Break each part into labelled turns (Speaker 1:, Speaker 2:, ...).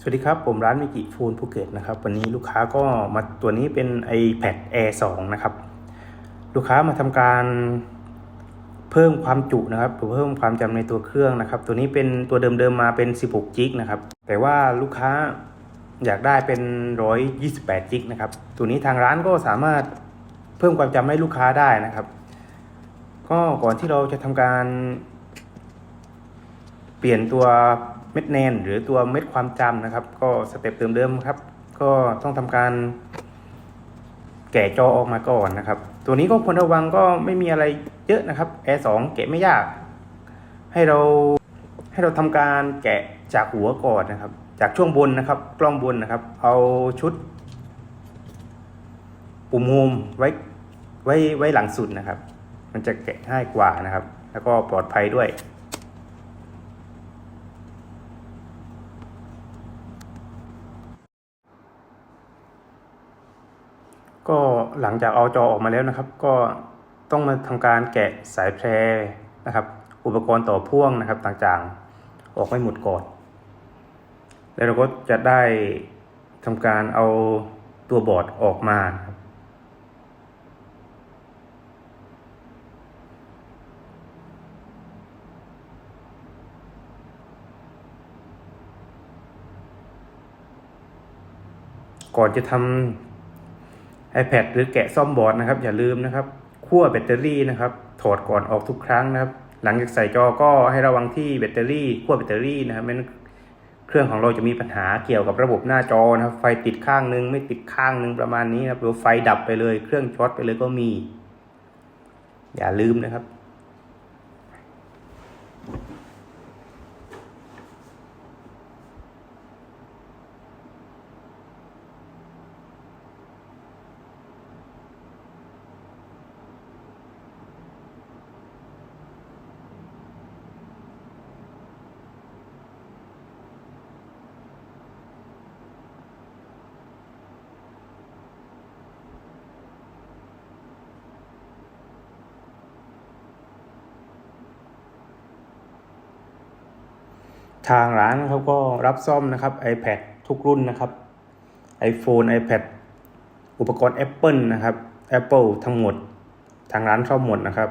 Speaker 1: สวัสดีครับ ผมร้านมิกิฟูนภูเก็ตนะครับ วันนี้ลูกค้าก็มาตัวนี้เป็น iPad Air 2 นะครับ ลูกค้ามาทำการเพิ่มความจุนะครับหรือเพิ่มความจำในตัวเครื่องนะครับ ตัวนี้เป็นตัวเดิมๆมาเป็น 16จิกนะครับ แต่ว่าลูกค้าอยากได้เป็น 128จิกนะครับ ตัวนี้ทางร้านก็สามารถเพิ่มความจำให้ลูกค้าได้นะครับ ก็ก่อนที่เราจะทำการ เปลี่ยนตัว เม็ดแนนหรือตัวเม็ดความจำนะครับ ก็สเต็ปเติมเดิมครับ ก็ต้องทำการ แกะจอออกมาก่อนนะครับ ตัวนี้ก็ควรระวังก็ไม่มีอะไรเยอะนะครับ Air 2แกะไม่ยาก ให้เราให้เราทำการแกะจากหัวก่อนนะครับ จากช่วงบนนะครับ กล้องบนนะครับ เอาชุด ปุ่มโฮมไว้ไว้ไว้หลังสุดนะครับ มันจะแกะง่ายกว่านะครับ แล้วก็ปลอดภัยด้วย ก็หลังจากเอาจอออกมาแล้วนะครับ ก็ต้องมาทำการแกะสายแพรนะครับ อุปกรณ์ต่อพ่วงนะครับต่างๆ ออกให้หมดก่อน แล้วเราก็จะได้ทำการเอาตัวบอร์ดออกมาครับก่อนจะทำ iPad หรือแกะซ่อมบอร์ดนะครับ อย่าลืมนะครับขั้วแบตเตอรี่นะครับ ถอดก่อนออกทุกครั้งนะครับ หลังจากใส่จอก็ให้ระวังที่แบตเตอรี่ขั้วแบตเตอรี่นะครับไม่งั้นเครื่องของเราจะมีปัญหาเกี่ยวกับระบบหน้าจอนะครับ ไฟติดข้างนึง ไม่ติดข้างนึงประมาณนี้นะครับหรือไฟดับไปเลย เครื่องช็อตไปเลยก็มี อย่าลืมนะครับ ทางร้านเขาก็รับซ่อมนะครับ iPad ทุกรุ่นนะครับ iPhone iPad อุปกรณ์ Apple นะครับ Apple ทั้งหมด ทางร้านซ่อมหมดนะครับ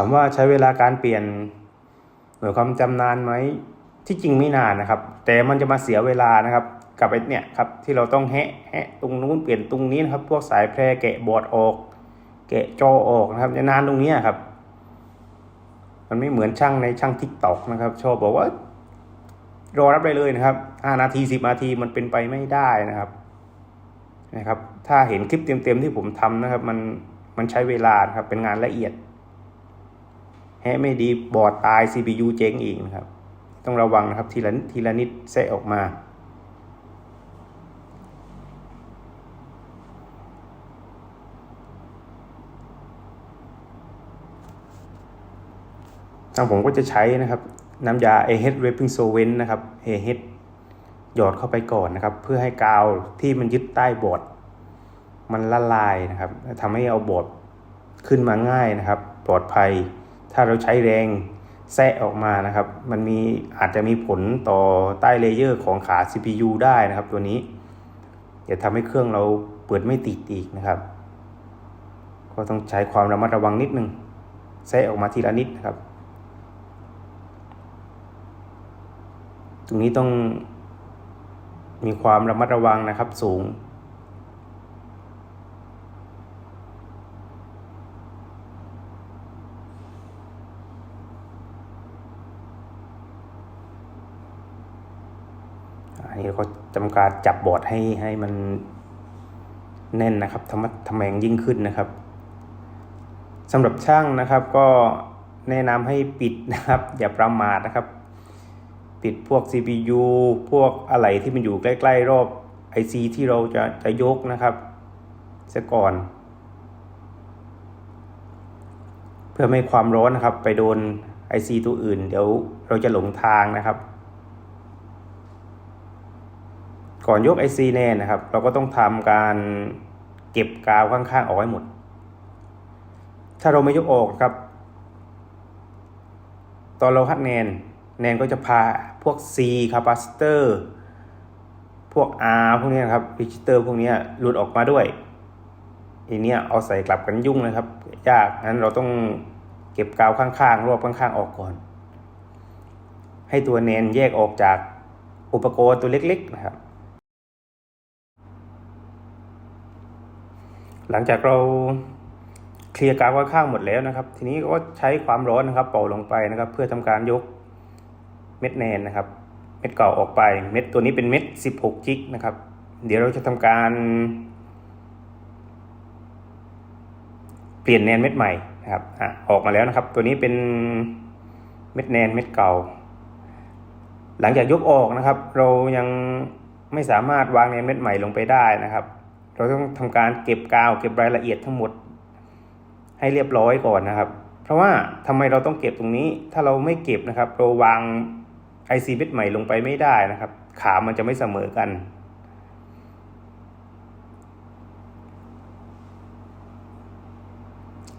Speaker 1: ามว่าใช้เวลาการเปลี่ยนหน่วยความจำนานไหมที่จริงไม่นานนะครับ แต่มันจะมาเสียเวลานะครับ กับไอ้เนี่ยครับที่เราต้องแฮะแฮะตรงนู้นเปลี่ยนตรงนี้นะครับ พวกสายแพร่แกะบอร์ดออก แกะจอออกนะครับจะนานตรงนี้ครับ มันไม่เหมือนช่างในช่างทิกตอกนะครับ ชอบบอกว่ารอรับได้เลยนะครับห้านาทีสิบนาทีมันเป็นไปไม่ได้นะครับนะครับ ถ้าเห็นคลิปเต็มๆที่ผมทำนะครับ มันมันใช้เวลาครับเป็นงานละเอียด แฮไม่ดีบอร์ดตาย CPU เจ๊งอีกนะครับ ต้องระวังนะครับทีละทีละนิดแทะออกมาทางผมก็จะใช้นะครับน้ำยา a h e a d Wrapping Solvent นะครับ a h e a d หยอดเข้าไปก่อนนะครับ เพื่อให้กาวที่มันยึดใต้บอร์ดมันละลายนะครับทำให้เอาบอร์ดขึ้นมาง่ายนะครับ ปลอดภัย ถ้าเราใช้แรงแซะออกมานะครับ มันมีอาจจะมีผลต่อใต้เลเยอร์ของขา CPU ได้นะครับตัวนี้จะทำให้เครื่องเราเปิดไม่ติดอีกนะครับ ก็ต้องใช้ความระมัดระวังนิดนึงแซะออกมาทีละนิดนะครับ ตรงนี้ต้องมีความระมัดระวังนะครับสูง อันนี้เขาจำ การจับบอร์ดให้ให้มันแน่นนะครับทำทำแมงยิ่งขึ้นนะครับสำหรับช่างนะครับก็แนะนำให้ปิดนะครับ อย่าประมาทนะครับ ปิดพวก CPU พวกอะไรที่มันอยู่ใกล้ ๆ รอบ IC ที่เราจะจะยกนะครับเสียก่อน เพื่อไม่ให้ความร้อนนะครับ ไปโดน IC ตัวอื่น เดี๋ยวเราจะหลงทางนะครับ ก่อนยก IC แน่นะครับ เราก็ต้องทำการเก็บกาวข้างๆออกให้หมด ถ้าเราไม่ยกออกครับ ตอนเราฮัดแนนแนนก็จะพาพวก C คาปาซิเตอร์พวก R พวกนี้นะครับพิจิเตอร์พวกนี้หลุดออกมาด้วยทีเนี้ยเอาใส่กลับกันยุ่งนะครับ ยากงั้นเราต้องเก็บกาวข้างๆรอบข้างๆออกก่อน ให้ตัวแนนแยกออกจากอุปกรณ์ตัวเล็กๆนะครับ หลังจากเราเคลียร์กาวข้างๆหมดแล้วนะครับ ทีนี้ก็ใช้ความร้อนนะครับ เป่าลงไปนะครับ เพื่อทำการยกเม็ดแนนนะครับ เม็ดเก่าออกไป เม็ดตัวนี้เป็นเม็ด 16 จิกนะครับ เดี๋ยวเราจะทำการ เปลี่ยนแนนเม็ดใหม่นะครับอะออกมาแล้วนะครับ ตัวนี้เป็นเม็ดแนนเม็ดเก่า หลังจากยกออกนะครับ เรายังไม่สามารถวางแนนเม็ดใหม่ลงไปได้นะครับ เราต้องทำการเก็บกาวเก็บรายละเอียดทั้งหมด ให้เรียบร้อยก่อนนะครับ เพราะว่าทำไมเราต้องเก็บตรงนี้ ถ้าเราไม่เก็บนะครับ เราวาง IC เม็ดใหม่ลงไปไม่ได้นะครับ ขามันจะไม่เสมอกัน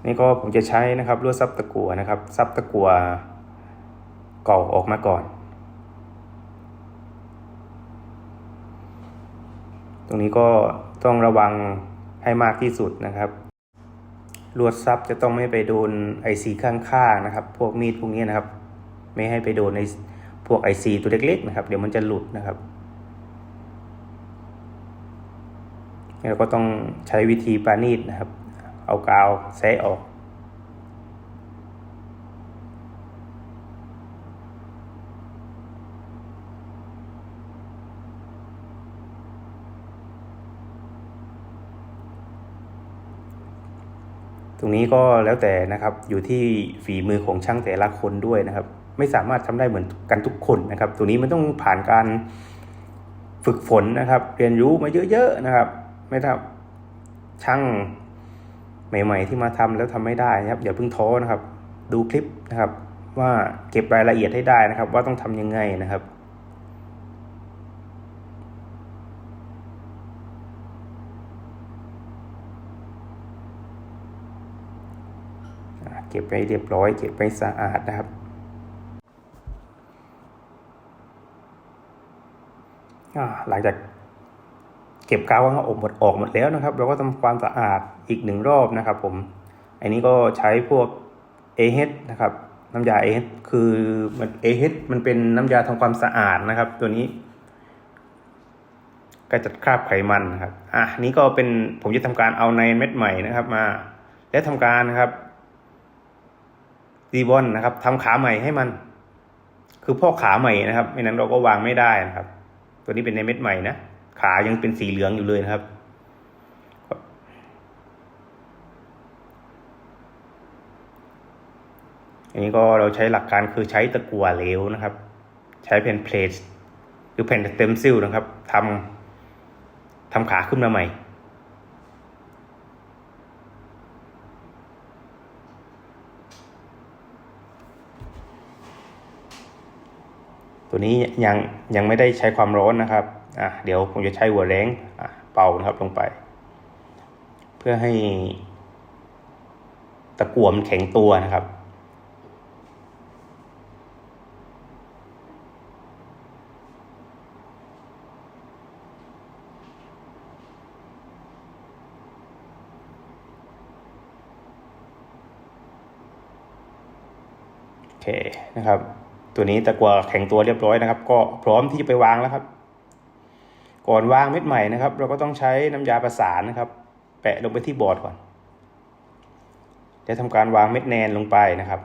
Speaker 1: นี่ก็ผมจะใช้นะครับลวดซับตะกัวนะครับซับตะกัวเก่าออกมาก่อน ตรงนี้ก็ ต้องระวังให้มากที่สุดนะครับลวดซับจะต้องไม่ไปโดนไอซีข้างๆนะครับ พวกมีดพวกนี้นะครับ ไม่ให้ไปโดนในพวกไอซีตัวเล็กๆนะครับ เดี๋ยวมันจะหลุดนะครับเราก็ต้องใช้วิธีปาณีตนะครับ เอากาวแซะออก ตรงนี้ก็แล้วแต่นะครับอยู่ที่ฝีมือของช่างแต่ละคนด้วยนะครับ ไม่สามารถทำได้เหมือนกันทุกคนนะครับตัวนี้มันต้องผ่านการฝึกฝนนะครับ เรียนรู้มาเยอะๆนะครับ ไม่ทำช่างใหม่ ๆ ที่มาทำแล้วทำไม่ได้นะครับอย่าเพิ่งท้อนะครับ ดูคลิปนะครับ ว่าเก็บรายละเอียดให้ได้นะครับ ว่าต้องทำยังไงนะครับ เก็บไว้เรียบร้อย เก็บไว้สะอาดนะครับ หลังจากเก็บกาวข้างออกหมดออกหมดแล้วนะครับ เราก็ทำความสะอาดอีกหนึ่งรอบนะครับ ผม อันนี้ก็ใช้พวก a h นะครับน้ำยา a h คือมัน a h มันเป็นน้ำยาทำความสะอาดนะครับ ตัวนี้ก็จะคราบไขมันนะครับ อะ นี้ก็เป็นผมจะทำการเอาในเม็ดใหม่นะครับ มา และทำการนะครับ รีบอนนะครับทำขาใหม่ให้มัน คือพอกขาใหม่นะครับไม่นั้นเราก็วางไม่ได้นะครับ ตัวนี้เป็นในเม็ดใหม่นะขายังเป็นสีเหลืองอยู่เลยนะครับอันนี้ก็เราใช้หลักการคือใช้ตะกั่วเหลวนะครับ ใช้แผ่นเพลทหรือแผ่นเต็มซิลนะครับทำทำขาขึ้นมาใหม่ ตัวนี้ยังยังไม่ได้ใช้ความร้อนนะครับอะเดี๋ยวผมจะใช้หัวแรงอะเป่านะครับลงไป เพื่อให้ตะกั่วมันแข็งตัวนะครับโอเคนะครับ ตัวนี้ตะกัวแข็งตัวเรียบร้อยนะครับ ก็พร้อมที่จะไปวางแล้วครับ ก่อนวางเม็ดใหม่นะครับ เราก็ต้องใช้น้ำยาประสานนะครับ แปะลงไปที่บอร์ดก่อนจะทำการวางเม็ดแนนลงไปนะครับ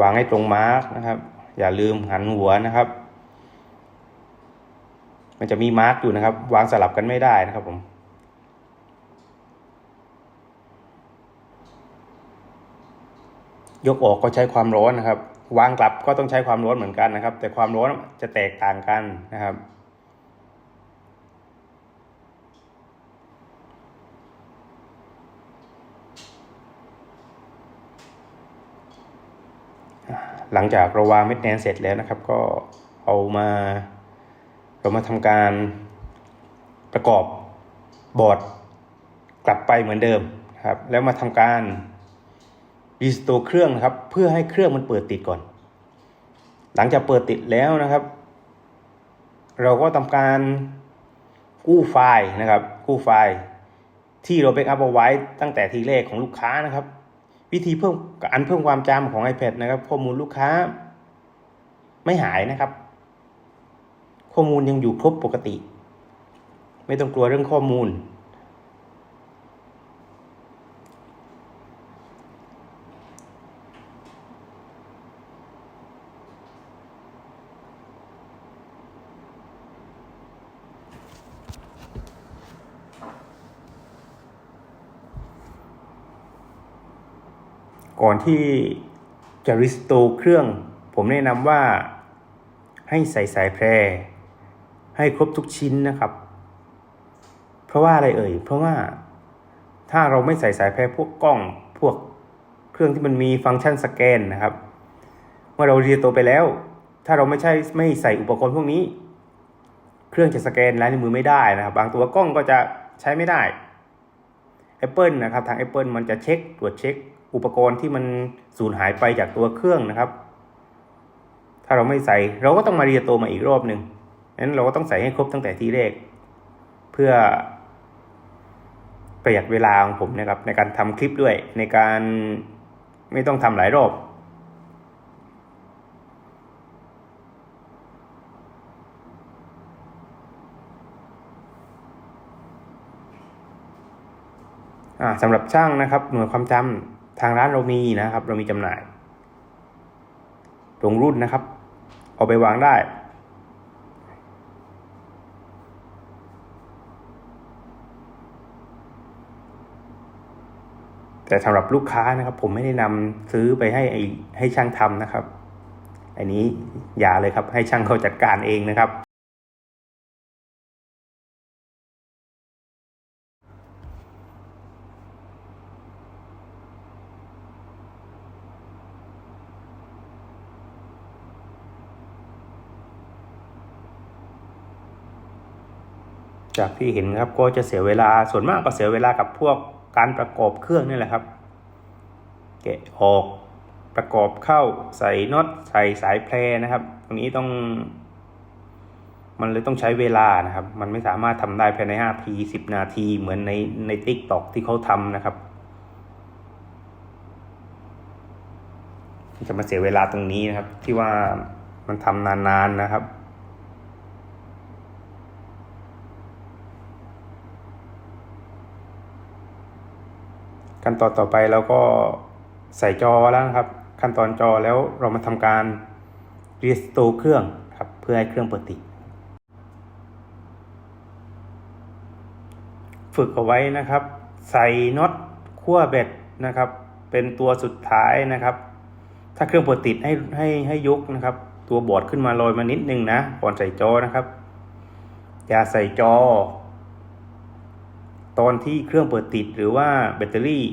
Speaker 1: วางให้ตรงมาร์กนะครับ อย่าลืมหันหัวนะครับ มันจะมีมาร์กอยู่นะครับ วางสลับกันไม่ได้นะครับผม ยกออกก็ใช้ความร้อนนะครับ วางกลับก็ต้องใช้ความร้อนเหมือนกันนะครับ แต่ความร้อนจะแตกต่างกันนะครับ หลังจากเราวางเม็ดแนนเสร็จแล้วนะครับ ก็เอามาเรามาทำการประกอบบอร์ดกลับไปเหมือนเดิมครับ แล้วมาทำการ รีสโตเครื่องนะครับ เพื่อให้เครื่องมันเปิดติดก่อน หลังจากเปิดติดแล้วนะครับ เราก็ทำการกู้ไฟล์นะครับ กู้ไฟล์ ที่เราแบ็กอัพเอาไว้ตั้งแต่ทีแรกของลูกค้านะครับ วิธีเพิ่มอันเพิ่มความจำของ iPad นะครับ ข้อมูลลูกค้าไม่หายนะครับ ข้อมูลยังอยู่ครบปกติ ไม่ต้องกลัวเรื่องข้อมูล ก่อนที่จะรีสโตเครื่อง ผมแนะนำว่าให้ใส่สายแพร ให้ครบทุกชิ้นนะครับ เพราะว่าอะไรเอ่ย เพราะว่าถ้าเราไม่ใส่สายแพรพวกกล้องพวกเครื่องที่มันมีฟังก์ชันสแกนนะครับ เมื่อเราเรีสโตไปแล้ว ถ้าเราไม่ใช่ไม่ใส่อุปกรณ์พวกนี้ เครื่องจะสแกนลายนิ้วมือไม่ได้นะครับ บางตัวกล้องก็จะใช้ไม่ได้ Apple นะครับ ทาง Apple มันจะเช็คตรวจเช็ค อุปกรณ์ที่มันสูญหายไปจากตัวเครื่องนะครับ ถ้าเราไม่ใส่เราก็ต้องมาเรียนตัวมาอีกรอบหนึ่งนั้นเราก็ต้องใส่ให้ครบตั้งแต่ทีแรก เพื่อประหยัดเวลาของผมนะครับ ในการทำคลิปด้วยในการไม่ต้องทำหลายรอบสำหรับช่างนะครับ หน่วยความจำ ทางร้านเรามีนะครับ เรามีจำหน่ายตรงรุ่นนะครับ เอาไปวางได้ แต่สำหรับลูกค้านะครับ ผมไม่ได้นำซื้อไปให้ไอ้ให้ช่างทำนะครับ อันนี้อย่าเลยครับ ให้ช่างเขาจัดการเองนะครับ จากที่เห็นครับก็จะเสียเวลาส่วนมากก็เสียเวลากับพวกการประกอบเครื่องนี่แหละครับ แกะออกประกอบเข้าใส่น็อตใส่สายแพรนะครับ ตรงนี้ต้อง มันเลยต้องใช้เวลานะครับ มันไม่สามารถทำได้ภายในห้าทีสิบนาทีเหมือนในในติ๊กตอกที่เขาทำนะครับจะมาเสียเวลาตรงนี้นะครับ ที่ว่ามันทำนานๆนะครับ ขั้นตอนต่อไปเราก็ใส่จอแล้วนะครับ ขั้นตอนจอแล้วเรามาทำการรีสโตร์เครื่องครับเพื่อให้เครื่องเปิดติดฝึกเอาไว้นะครับ ใส่น็อตขั้วเบ็ดนะครับ เป็นตัวสุดท้ายนะครับ ถ้าเครื่องเปิดติดให้ให้ให้ยกนะครับ ตัวบอร์ดขึ้นมาลอยมานิดนึงนะก่อนใส่จอนะครับ อย่าใส่จอ ตอนที่เครื่องเปิดติดหรือว่าแบตเตอรี่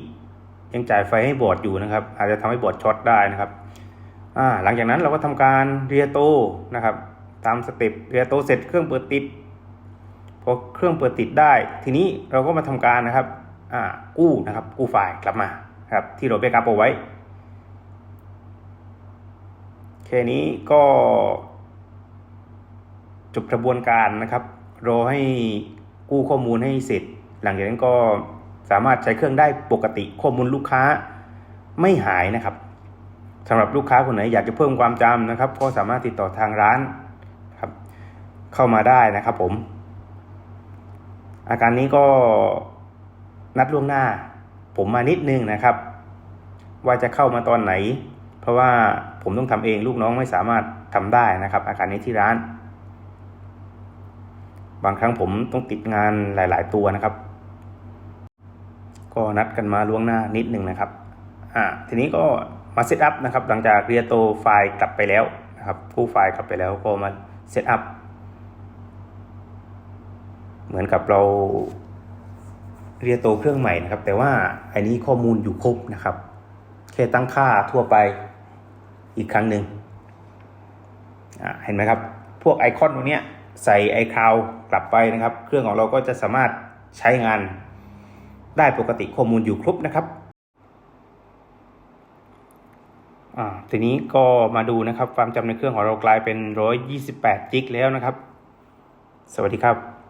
Speaker 1: ยังจ่ายไฟให้บอร์ดอยู่นะครับ อาจจะทำให้บอร์ดช็อตได้นะครับหลังจากนั้นเราก็ทำการเรียโตนะครับ ตามสเต็ปเรียโตเสร็จเครื่องเปิดติดพอเครื่องเปิดติดได้ ทีนี้เราก็มาทำการนะครับกู้นะครับ กู้ไฟล์กลับมาครับที่เราแบ็กอัพเอาไว้แค่นี้ก็จบกระบวนการนะครับรอให้กู้ข้อมูลให้เสร็จ หลังจากนั้นก็สามารถใช้เครื่องได้ปกติข้อมูลลูกค้าไม่หายนะครับสำหรับลูกค้าคนไหนอยากจะเพิ่มความจำนะครับ ก็สามารถติดต่อทางร้านครับเข้ามาได้นะครับผม อาการนี้ก็นัดล่วงหน้า ผมมานิดนึงนะครับ ว่าจะเข้ามาตอนไหน เพราะว่าผมต้องทำเองลูกน้องไม่สามารถทำได้นะครับ อาการนี้ที่ร้าน บางครั้งผมต้องติดงานหลาย ๆ ตัวนะครับ ก็นัดกันมาล่วงหน้านิดหนึ่งนะครับอ่าทีนี้ก็มาเซตอัพนะครับหลังจากเรียโตไฟล์กลับไปแล้วนะครับผู้ไฟล์กลับไปแล้วก็มาเซตอัพเหมือนกับเราเรียโตเครื่องใหม่นะครับ แต่ว่าอันนี้ข้อมูลอยู่ครบนะครับแค่ตั้งค่าทั่วไปอีกครั้งหนึ่งอ่าเห็นไหมครับ พวกไอคอนตรงนี้ใส่ไอคาวกลับไปนะครับ เครื่องของเราก็จะสามารถใช้งาน ได้ปกติข้อมูลอยู่ครบนะครับอ่าทีนี้ก็มาดูนะครับความจำในเครื่องของเรากลายเป็น 128 จิกแล้วนะครับ สวัสดีครับ